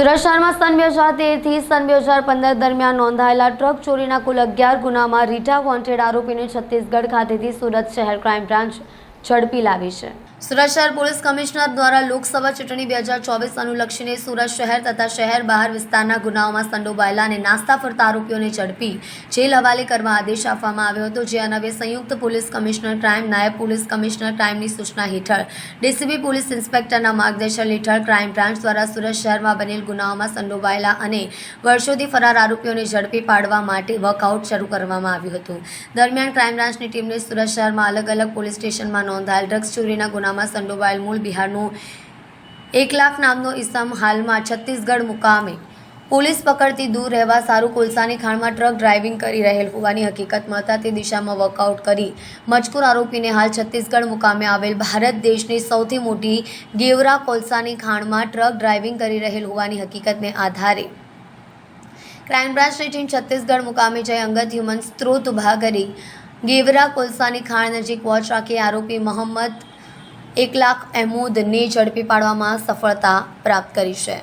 સુરત શહેરમાં સન બે હજાર તેરથી સન બે હજાર પંદર દરમિયાન નોંધાયેલા ટ્રક ચોરીના કુલ અગિયાર ગુનામાં રીટા વોન્ટેડ આરોપીને છત્તીસગઢ ખાતેથી સુરત શહેર ક્રાઇમ બ્રાન્ચ ઝડપી લાવી છે. સુરત શહેર પોલીસ કમિશનર દ્વારા લોકસભા ચૂંટણી બે હજાર ચોવીસ અનુલક્ષીને સુરત શહેર તથા શહેર બહાર વિસ્તારના ગુનાઓમાં સંડોવાયેલા અને નાસ્તા ફરતા આરોપીઓને ઝડપી જેલ હવાલે કરવા આદેશ આપવામાં આવ્યો હતો, જે અનવે સંયુક્ત પોલીસ કમિશનર ક્રાઇમ, નાયબ પોલીસ કમિશનર ક્રાઇમની સૂચના હેઠળ, ડીસીબી પોલીસ ઇન્સ્પેક્ટરના માર્ગદર્શન હેઠળ ક્રાઇમ બ્રાન્ચ દ્વારા સુરત શહેરમાં બનેલ ગુનાઓમાં સંડોવાયેલા અને વર્ષોથી ફરાર આરોપીઓને ઝડપી પાડવા માટે વર્કઆઉટ શરૂ કરવામાં આવ્યું હતું. દરમિયાન ક્રાઇમ બ્રાન્ચની ટીમને સુરત શહેરમાં અલગ અલગ પોલીસ સ્ટેશનમાં નોંધાયેલ ડ્રગ્સ ચોરીના ગુનામાં સંડોવાયેલ મૂળ બિહારનું એક લાખ નામનો ઇસમ હાલમાં છત્તીસગઢ મુકામે. પોલીસ પકડતી દૂર રહેવા સારું કોલસાની ખાણમાં ટ્રક ડ્રાઇવિંગ કરી રહેલ હોવાની હકીકત મળતા તે દિશામાં વર્કઆઉટ કરી મજકૂર આરોપીને હાલ છત્તીસગઢ મુકામે આવેલ ભારત દેશની સૌથી મોટી ગેવરા કોલસાની ખાણમાં ટ્રક ડ્રાઇવિંગ કરી રહેલ હોવાની હકીકતને આધારે. ક્રાઇમ બ્રાન્ચની ટીમ છત્તીસગઢ મુકામે જઈ અંગત હ્યુમન સ્ત્રોત ઊભા કરી ગેવરા કોલસાની ખાણ નજીક વોચ રાખી આરોપી મોહમ્મદ એક લાખ અહેમૂદને ઝડપી પાડવામાં સફળતા પ્રાપ્ત કરી છે.